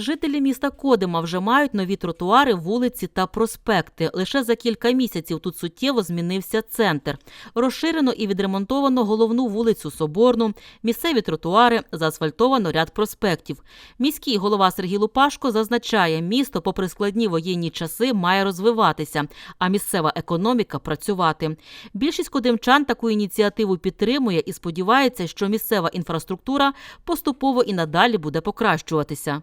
Жителі міста Кодима вже мають нові тротуари, вулиці та проспекти. Лише за кілька місяців тут суттєво змінився центр. Розширено і відремонтовано головну вулицю Соборну, місцеві тротуари, заасфальтовано ряд проспектів. Міський голова Сергій Лупашко зазначає, місто, попри складні воєнні часи, має розвиватися, а місцева економіка працювати. Більшість кодимчан таку ініціативу підтримує і сподівається, що місцева інфраструктура поступово і надалі буде покращуватися.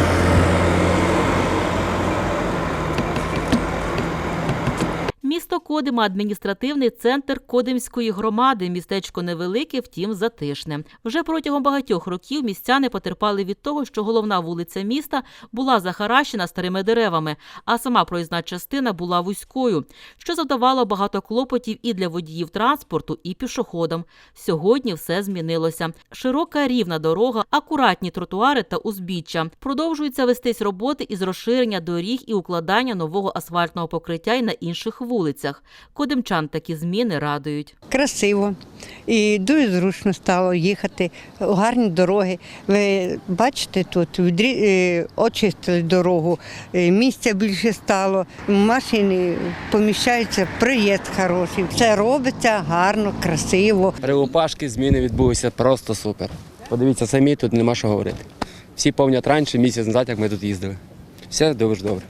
Місто Кодима – адміністративний центр Кодимської громади. Містечко невелике, втім затишне. Вже протягом багатьох років містяни потерпали від того, що головна вулиця міста була захаращена старими деревами, а сама проїзна частина була вузькою, що завдавало багато клопотів і для водіїв транспорту, і пішоходам. Сьогодні все змінилося. Широка рівна дорога, акуратні тротуари та узбіччя. Продовжуються вестись роботи із розширення доріг і укладання нового асфальтного покриття й на інших вулицях. Кодимчан такі зміни радують. красиво і дуже зручно стало їхати. Гарні дороги. Ви бачите, тут е, очистили дорогу, е, місця більше стало, машини поміщаються, проїзд хороший. Все робиться гарно, красиво. Прилупашки, зміни відбулися просто супер. Подивіться самі, тут нема що говорити. Всі повнять раніше, місяць назад, як ми тут їздили. Все дуже добре.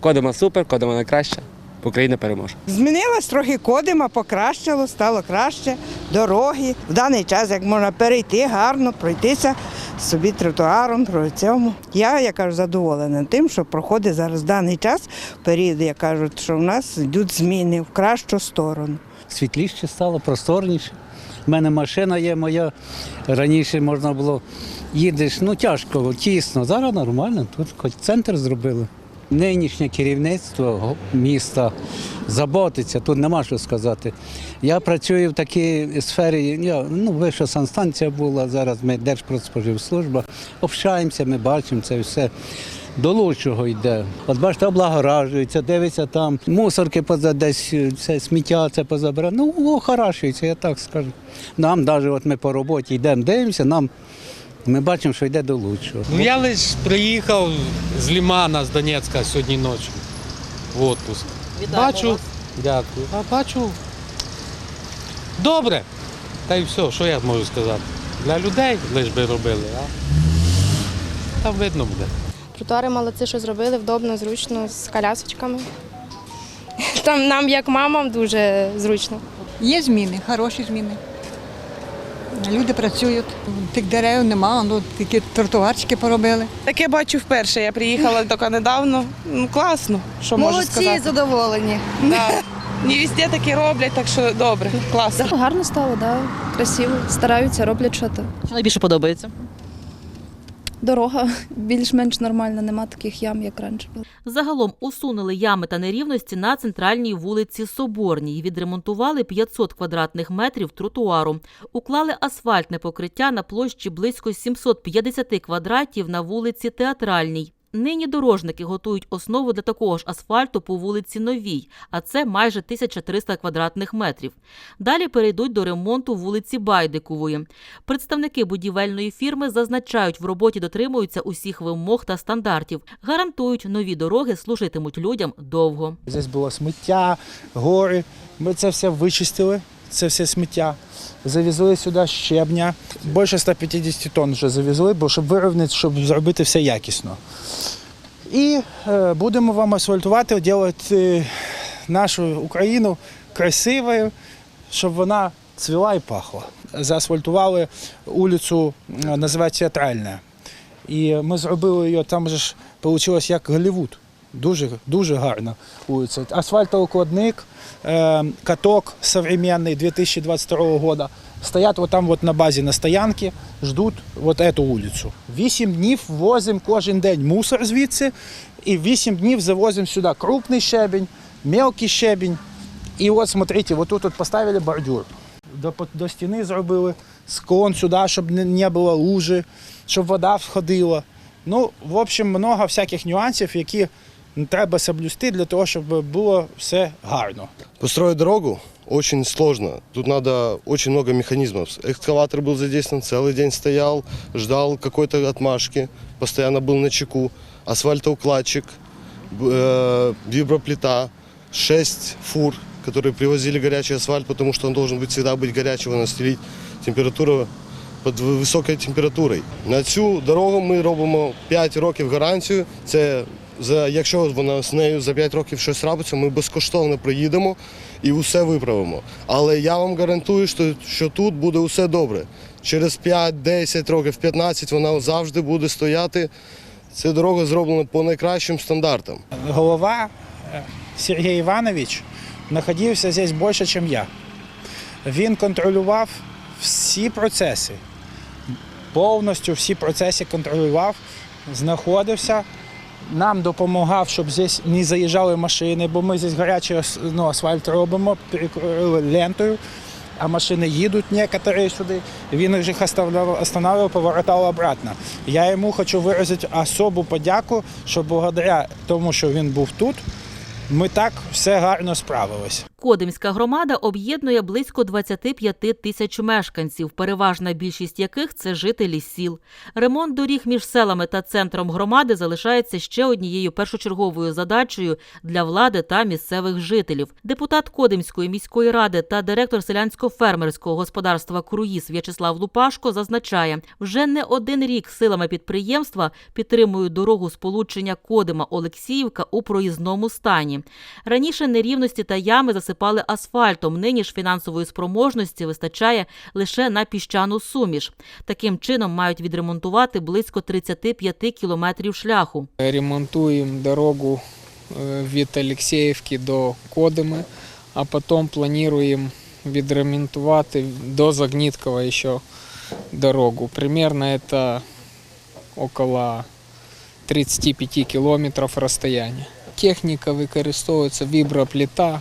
Кодима супер, кодима найкраща, Україна переможе. Змінилось трохи кодима, покращило, стало краще, дороги. В даний час як можна перейти гарно, пройтися собі тротуаром, про цьому. Я, я кажу, задоволена тим, що проходить зараз в даний час період, я кажу, що в нас йдуть зміни в кращу сторону. світліше стало, просторніше. У мене машина є моя. Раніше можна було їдеш, ну тяжко, тісно. Зараз нормально, тут хоч центр зробили. Нинішнє керівництво міста заботиться, тут нема що сказати. Я працюю в такій сфері, я, ну, вища санстанція була, зараз ми Держпродспоживслужба, общаємося, ми бачимо це все. До лучшого йде. От бачите, облагоражується, дивиться там, мусорки поза десь е, це сміття це позабирає. Ну, охарашується, я так скажу. Нам навіть от ми по роботі йдемо, дивимося, нам ми бачимо, що йде до лучшого. Ну я лише приїхав з Лімана, з Донецька сьогодні ночі в отпуск. бачу, дякую. А бачу. Добре. Та й все, що я можу сказати. Для людей лиш би робили, а там видно буде. Тротуари молодці, що зробили, вдобно, зручно, з колясочками. Там нам, як мамам, дуже зручно. Є зміни, хороші зміни. Люди працюють, тих дерев нема, ну тільки тротуарчики поробили. Таке бачу вперше. Я приїхала тільки недавно. Ну класно, що можу сказати. задоволені. Да. Не везде таке роблять, так що добре, класно. Гарно стало, да. красиво. Стараються, роблять щось. Що найбільше подобається? Дорога більш-менш нормальна, нема таких ям, як раніше. Загалом усунули ями та нерівності на центральній вулиці Соборній. Відремонтували 500 квадратних метрів тротуару. Уклали асфальтне покриття на площі близько 750 квадратів на вулиці Театральній. Нині дорожники готують основу для такого ж асфальту по вулиці Новій, а це майже 1300 квадратних метрів. Далі перейдуть до ремонту вулиці Байдикової. Представники будівельної фірми зазначають, в роботі дотримуються усіх вимог та стандартів. Гарантують, нові дороги служитимуть людям довго. Здесь було сміття, гори. Ми це все вичистили, це все сміття. Завезли сюди щебня. Більше 150 тонн вже завезли, бо щоб вирівняти, щоб зробити все якісно. І е, будемо вам асфальтувати, робити нашу Україну красивою, щоб вона цвіла і пахла. Заасфальтували вулицю, е, називається Театральна. І ми зробили її, там же ж вийшло як Голлівуд. Дуже, дуже гарна вулиця. Асфальтоукладник, е, каток современний 2022 года. Стоять вот там на базі на стоянці, ждуть вот эту вулицю. Вісім днів возимо кожен день мусор звідси, і вісім днів завозимо сюди крупний щебень, мелкий щебень. І от смотрите, вот тут от поставили бордюр. До, до стіни зробили склон сюди, щоб не, не було лужи, щоб вода входила. Ну, в общем, много всяких нюансів, які треба соблюсти для того, щоб було все гарно. Построить дорогу очень сложно. Тут надо очень много механизмов. Экскаватор был задействован, целый день стоял, ждал какой-то отмашки, постоянно был на чеку. Асфальтоукладчик, б- э, виброплита, шесть фур, которые привозили горячий асфальт, потому что он должен быть всегда быть горячим, его настелить. Температура під високою температурою. На цю дорогу ми робимо 5 років гарантію. Це якщо вона з нею за 5 років щось робиться, ми безкоштовно проїдемо і усе виправимо. Але я вам гарантую, що, що тут буде усе добре. Через 5, 10 років, 15 вона завжди буде стояти. Ця дорога зроблена по найкращим стандартам. Голова е, Сергій Іванович знаходився здесь більше, ніж я. Він контролював всі процеси. Повністю всі процеси контролював, знаходився, нам допомагав, щоб здесь не заїжджали машини, бо ми здесь гарячий ну, асфальт робимо, перекрили лентою, а машини їдуть некоторі сюди. Він їх останавливав, повертав обратно. Я йому хочу виразити особу подяку, що благодаря тому, що він був тут, ми так все гарно справились. Кодимська громада об'єднує близько 25 тисяч мешканців, переважна більшість яких це жителі сіл. Ремонт доріг між селами та центром громади залишається ще однією першочерговою задачею для влади та місцевих жителів. Депутат Кодимської міської ради та директор селянсько-фермерського господарства Круїз В'ячеслав Лупашко зазначає, вже не один рік силами підприємства підтримують дорогу сполучення Кодима Олексіївка у проїзному стані. Раніше нерівності та ями засипали асфальтом. Нині ж фінансової спроможності вистачає лише на піщану суміш. Таким чином мають відремонтувати близько 35 кілометрів шляху. Ремонтуємо дорогу е, від Олексіївки до Кодими, а потім плануємо відремонтувати до Загниткова ще дорогу. Примерно це около 35 кілометрів розстояння. Техніка використовується віброплита,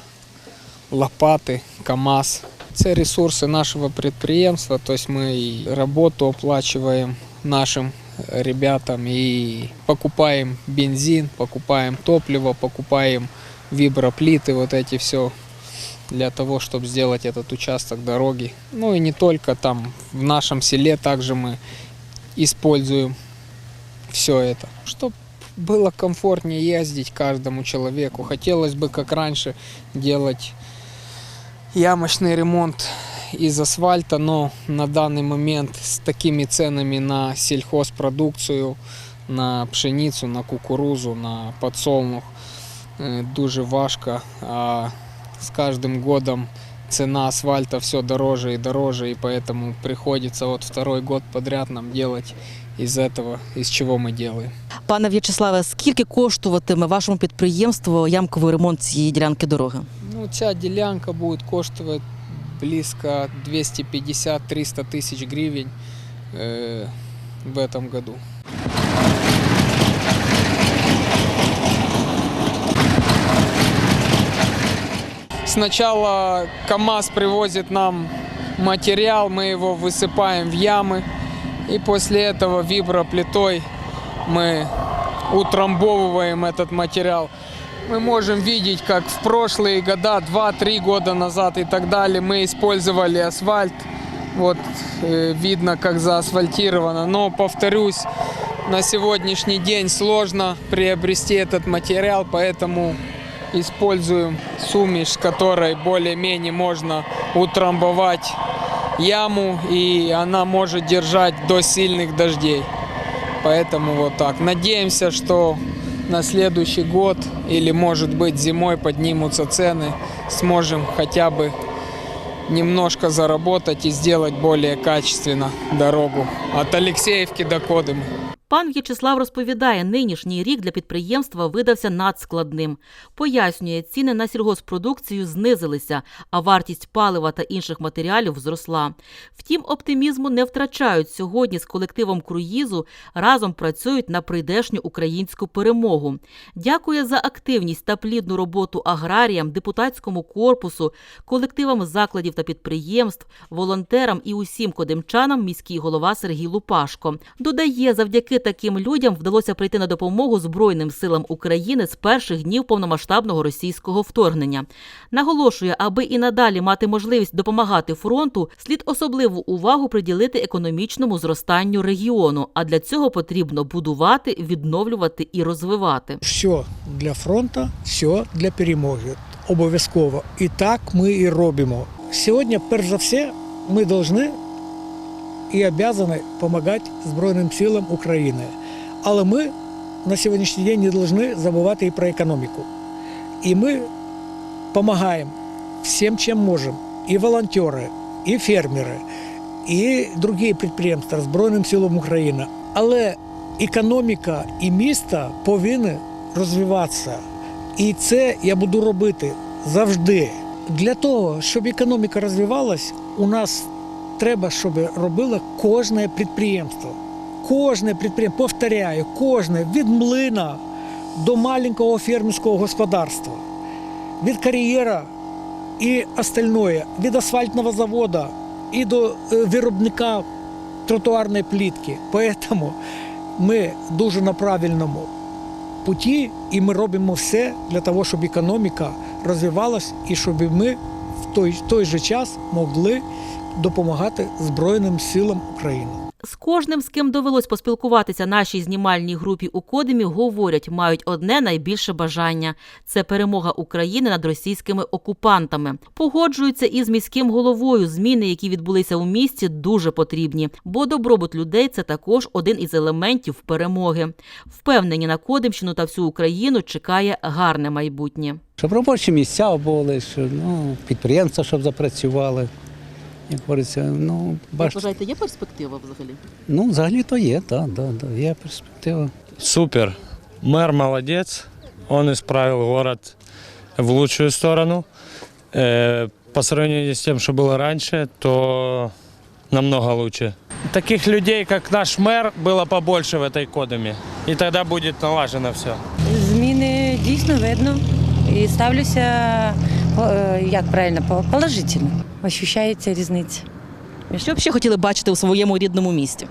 лопати, КАМАЗ. Це ресурси нашого підприємства, тобто ми і роботу оплачуємо нашим ребятам и покупаем бензин, покупаем топливо, покупаем виброплиты, вот эти все для того, чтобы сделать этот участок дороги. Ну и не только там, в нашем селе также мы используем все это, чтобы было комфортнее ездить каждому человеку. Хотелось бы, как раньше, делать ямочный ремонт из асфальта, но на данный момент с такими ценами на сельхозпродукцию, на пшеницу, на кукурузу, на подсолнух е, дуже важко. А с каждым годом цена асфальта все дороже и дороже, и поэтому приходится вот второй год подряд нам делать из этого, из чего мы делаем. Пане В'ячеславе, скільки коштуватиме вашому підприємству ямковий ремонт цієї ділянки дороги? Ну, ця ділянка буде коштувати близко 250-300 тысяч гривен э, в этом году. Сначала КАМАЗ привозит нам материал, мы его высыпаем в ямы, и после этого виброплитой мы утрамбовываем этот материал. Мы можем видеть, как в прошлые года, 2-3 года назад и так далее, мы использовали асфальт. Вот э, видно, как заасфальтировано. Но, повторюсь, на сегодняшний день сложно приобрести этот материал, поэтому используем сумеш, с которой более-менее можно утрамбовать яму, и она может держать до сильных дождей. Поэтому вот так. Надеемся, что на следующий год или, может быть, зимой поднимутся цены, сможем хотя бы немножко заработать и сделать более качественно дорогу от Алексеевки до Кодыма. Пан В'ячеслав розповідає, нинішній рік для підприємства видався надскладним. Пояснює, ціни на сільгоспродукцію знизилися, а вартість палива та інших матеріалів зросла. Втім, оптимізму не втрачають. Сьогодні з колективом круїзу разом працюють на прийдешню українську перемогу. Дякує за активність та плідну роботу аграріям, депутатському корпусу, колективам закладів та підприємств, волонтерам і усім кодимчанам міський голова Сергій Лупашко. Додає, завдяки Тільки таким людям вдалося прийти на допомогу Збройним силам України з перших днів повномасштабного російського вторгнення. Наголошує, аби і надалі мати можливість допомагати фронту, слід особливу увагу приділити економічному зростанню регіону. А для цього потрібно будувати, відновлювати і розвивати. Все для фронту, все для перемоги. Обов'язково. І так ми і робимо. Сьогодні, перш за все, ми повинні і обязані допомагати Збройним силам України. Але ми на сьогоднішній день не повинні забувати і про економіку. І ми допомагаємо всім, чим можемо. І волонтери, і фермери, і інші підприємства Збройним силам України. Але економіка і місто повинні розвиватися. І це я буду робити завжди. Для того, щоб економіка розвивалась, у нас треба, щоб робило кожне підприємство. Кожне підприємство, повторяю, кожне від млина до маленького фермерського господарства, від кар'єра і остальное, від асфальтного заводу і до е, виробника тротуарної плітки. Тому ми дуже на правильному путі, і ми робимо все для того, щоб економіка розвивалась і щоб ми в той, той же час могли допомагати Збройним силам України. З кожним, з ким довелось поспілкуватися нашій знімальній групі у Кодимі, говорять, мають одне найбільше бажання це перемога України над російськими окупантами. Погоджуються із міським головою. Зміни, які відбулися у місті, дуже потрібні, бо добробут людей це також один із елементів перемоги. Впевнені на Кодимщину та всю Україну чекає гарне майбутнє. Щоб робочі місця були, щоб ну, підприємства, щоб запрацювали Як говориться, ну, бачите, є перспектива взагалі? ну, взагалі то є, так, да, да, є перспектива. Супер. Мэр молодец. Он исправил город в лучшую сторону. Э, По сравнению с тем, что было раньше, то намного лучше. Таких людей, как наш мэр, было побольше в этой кодами. И тогда будет налажено все. Зміни дійсно видно і ставлюся, е, як правильно, положительно. Ощущається різниця. Що б ще хотіли бачити у своєму рідному місті?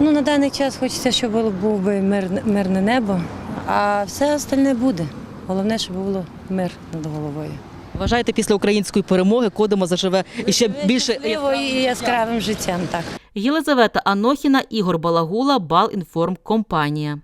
Ну, на даний час хочеться, щоб було був би мир, мирне небо, а все остальне буде. Головне, щоб було мир над головою. Вважаєте, після української перемоги Кодима заживе і ще більше і яскравим життям, так. Єлизавета Анохіна, Ігор Балагула, Балінформ компанія.